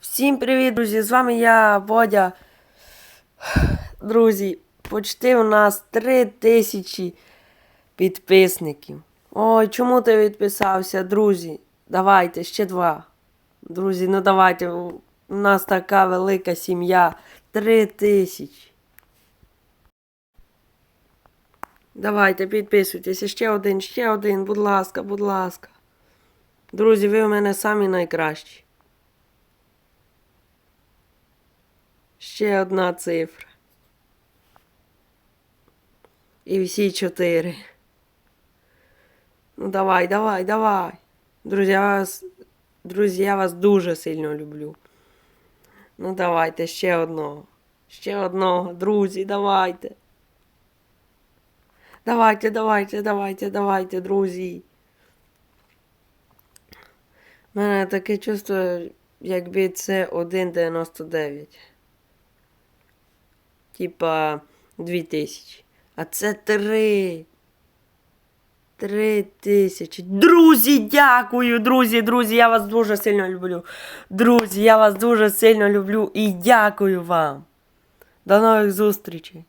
Всім привіт, друзі! З вами я, Бодя. Друзі, почти у нас 3 тисячі підписників. Ой, чому ти відписався, друзі? Давайте, ще два. Друзі, ну давайте. У нас така велика сім'я. 3 тисячі. Давайте, підписуйтесь. Ще один, ще один, будь ласка, будь ласка. Друзі, ви у мене самі найкращі. Ще одна цифра. І всі чотири. Ну давай, давай, давай. Друзі, я вас, друзі, я вас дуже сильно люблю. Ну давайте ще одного. Ще одного, друзі, давайте. Давайте, давайте, давайте, давайте, друзі. У мене таке чувство, якби це 1,99. Типа 2000. А це 3. 3 тисячі. Друзі, дякую, друзі, друзі, я вас дуже сильно люблю. Друзі, я вас дуже сильно люблю і дякую вам. До нових зустрічей.